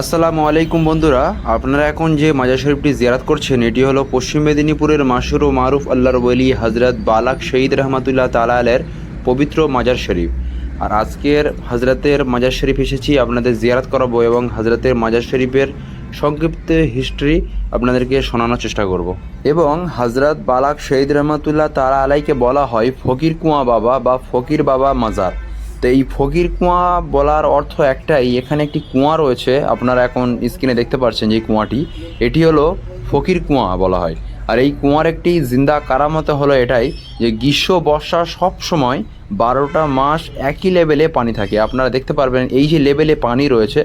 আসসালামু আলাইকুম বন্ধুরা, আপনারা এখন যে মাজার শরীফটি জিয়ারাত করছেন, এটি হলো পশ্চিম মেদিনীপুরের মাসুর ও মারুফ আল্লাহর বলি হজরত বালাক শহীদ রহমাতুল্লাহ তালা আলের পবিত্র মাজার শরীফ। আর আজকের হজরতের মাজার শরীফ এসেছি, আপনাদের জিয়ারাত করাবো এবং হজরতের মাজার শরীফের সংক্ষিপ্ত হিস্ট্রি আপনাদেরকে শোনানোর চেষ্টা করব। এবং হজরত বালাক শহীদ রহমাতুল্লাহ তালা আলাইকে বলা হয় ফকির কুয়া বাবা বা ফকির বাবা মাজার। তো এই ফকির কুয়া বলার অর্থ একটাই, এখানে একটি কুয়া রয়েছে, আপনারা এখন স্ক্রিনে দেখতে পাচ্ছেন যে কুয়াটি, এটি হলো ফকির কুয়া বলা হয়। আর এই কুয়ার একটি জিন্দা কারামতে হলো এটাই যে গ্রীষ্ম, বর্ষা সব সময় বারোটা মাস একই লেভেলে পানি থাকে। আপনারা দেখতে পারবেন এই যে লেভেলে পানি রয়েছে,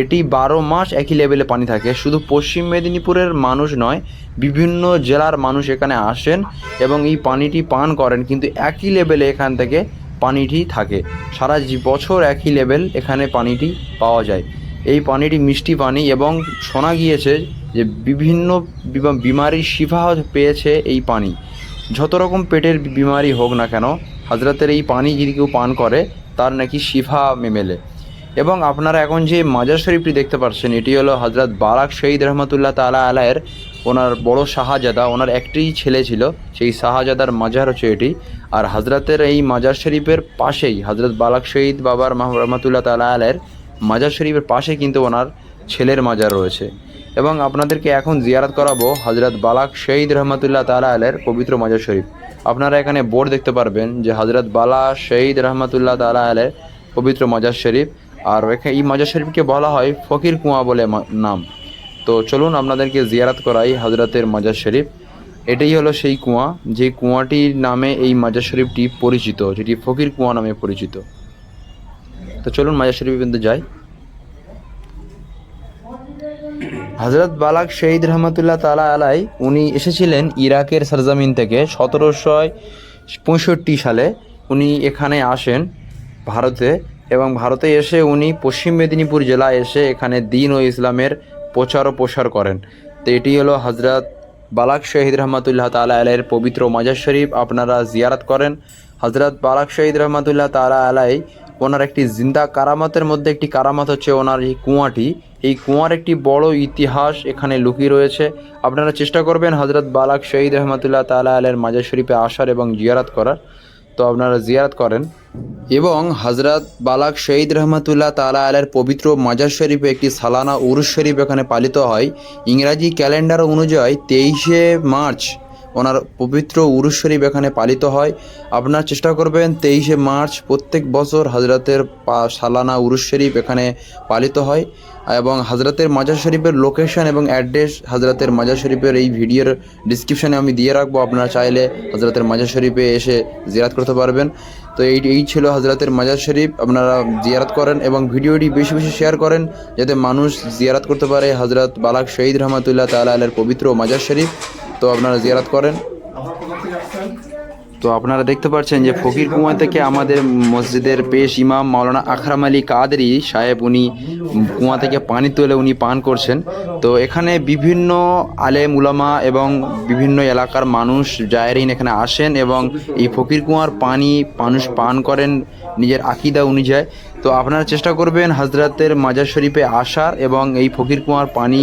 এটি বারো মাস একই লেভেলে পানি থাকে। শুধু পশ্চিম মেদিনীপুরের মানুষ নয়, বিভিন্ন জেলার মানুষ এখানে আসেন এবং এই পানিটি পান করেন, কিন্তু একই লেভেলে এখান থেকে পানিটি থাকে। সারা বছর একই লেভেল এখানে পানিটি পাওয়া যায়। এই পানিটি মিষ্টি পানি এবং শোনা গিয়েছে যে বিভিন্ন বিমা- বিমারির শিফা পেয়েছে এই পানি। যত রকম পেটের বিমারি হোক না কেন, হাজরাতের এই পানি যদি কেউ পান করে, তার নাকি শিফা মেমেলে। এবং আপনারা এখন যে মাজার শরীফটি দেখতে পাচ্ছেন, এটি হলো হজরত বারাক শহীদ রহমতুল্লাহ তালা আলায়ের ওনার বড় শাহজাদা, ওনার একটি ছেলে ছিল, সেই শাহজাদার মাজার হচ্ছে এটি। আর হজরতের এই মাজার শরীফের পাশেই হজরত বালাক শহীদ বাবার রহমতুল্লাহ তালা আলায়ের মাজার শরীফের পাশে কিন্তু ওনার ছেলের মাজার রয়েছে। এবং আপনাদেরকে এখন জিয়ারত করাবো হজরত বালাক শহীদ রহমতুল্লাহ তালা আলের পবিত্র মাজার শরীফ। আপনারা এখানে বোর্ড দেখতে পারবেন যে হজরত বালা শহীদ রহমতুল্লাহ তালা আলের পবিত্র মাজার শরীফ। আর এই মাজার শরীফকে বলা হয় ফকির কুয়া বলে নাম। তো চলুন আপনাদেরকে জিয়ারাত করাই হজরতের মাজার শরীফ। এটাই হলো সেই কুয়া, যে কুয়াটির নামে এই মাজার শরীফটি পরিচিত, যেটি ফকির কুয়া নামে পরিচিত। তো চলুন মাজার শরীফ কিন্তু যাই। হজরত বালাক শহীদ রহমতুল্লাহ তালা আলাই, উনি এসেছিলেন ইরাকের সরজামিন থেকে সতেরোশো পঁয়ষট্টি সালে। উনি এখানে আসেন ভারতে এবং ভারতে এসে উনি পশ্চিম মেদিনীপুর জেলায় এসে এখানে দিন ও ইসলামের প্রচার ও প্রসার করেন। তো এটি হলো হজরত বালাক শহীদ রহমতুল্লাহ তালা আলাইয়ের পবিত্র মাজার শরীফ, আপনারা জিয়ারত করেন। হজরত বালাক শহীদ রহমতুল্লাহ তালা আলাই, ওনার একটি জিন্দা কারামতের মধ্যে একটি কারামত হচ্ছে ওনার এই কুয়াটি। এই কুয়ার একটি বড় ইতিহাস এখানে লুকিয়ে রয়েছে। আপনারা চেষ্টা করবেন হজরত বালাক শহীদ রহমতুল্লাহ তালা আলের মাজার শরীফে আসার এবং জিয়ারাত করার। তো আপনারা জিয়ারত করেন। এবং হজরত বালাক শহীদ রহমতুল্লাহ তালা আলের পবিত্র মাজার শরীফে একটি সালানা উরুস শরীফ এখানে পালিত হয়। ইংরাজি ক্যালেন্ডার অনুযায়ী তেইশে মার্চ ওনার পবিত্র উরুস শরীফ এখানে পালিত হয়। আপনার চেষ্টা করবেন তেইশে মার্চ প্রত্যেক বছর হাজরাতের সালানা উরুস শরীফ এখানে পালিত হয় এবং হাজরাতের মাজার শরীফের লোকেশন এবং অ্যাড্রেস হাজরাতের মাজার শরীফের এই ভিডিওর ডিসক্রিপশানে আমি দিয়ে রাখব। আপনারা চাইলে হাজরাতের মাজার শরীফে এসে জিয়ারাত করতে পারবেন। তো এই এই ছিল হাজরাতের মাজার শরীফ। আপনারা জিয়ারাত করেন এবং ভিডিওটি বেশি বেশি শেয়ার করেন যাতে মানুষ জিয়ারাত করতে পারে হজরত বালাক শহীদ রহমতুল্লাহ তালা আলের পবিত্র মাজার শরীফ। তো আপনারা জিয়ারাত করেন। তো আপনারা দেখতে পাচ্ছেন যে ফকির কুয়া থেকে আমাদের মসজিদের পেশ ইমাম মাওলানা আখরাম আলী কাদেরি সাহেব উনি কুয়া থেকে পানি তুলে উনি পান করছেন। তো এখানে বিভিন্ন আলেম উলামা এবং বিভিন্ন এলাকার মানুষ জায়রিন এখানে আসেন এবং এই ফকির কুয়ার পানি মানুষ পান করেন, নিজের আকিদা অনুযায়ী। তো আপনারা চেষ্টা করবেন হাজরাতের মাজার শরীফে আসার এবং এই ফকির কুয়ার পানি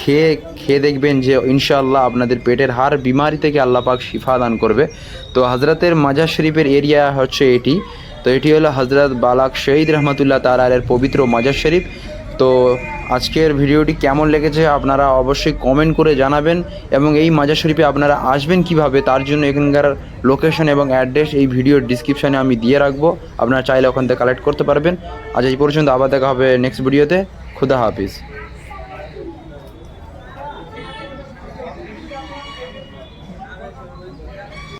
খেয়ে খেয়ে দেখবেন যে ইনশাআল্লাহ আপনাদের পেটের হার বিমারি থেকে আল্লাহ পাক শিফা দান করবে। তো হজরতের মাজার শরীফের এরিয়া হচ্ছে এটি। তো এটি হলো হজরত বালাক শহীদ রহমতুল্লাহ তালের পবিত্র মাজার শরীফ। তো আজকের ভিডিওটি কেমন লেগেছে আপনারা অবশ্যই কমেন্ট করে জানাবেন এবং এই মাজার শরীফে আপনারা আসবেন কীভাবে তার জন্য এখানকার লোকেশন এবং অ্যাড্রেস এই ভিডিওর ডিসক্রিপশানে আমি দিয়ে রাখব। আপনারা চাইলে ওখান থেকে কালেক্ট করতে পারবেন। আজ এই পর্যন্ত আবার দেখা হবে নেক্সট ভিডিওতে খুদা হাফিজ।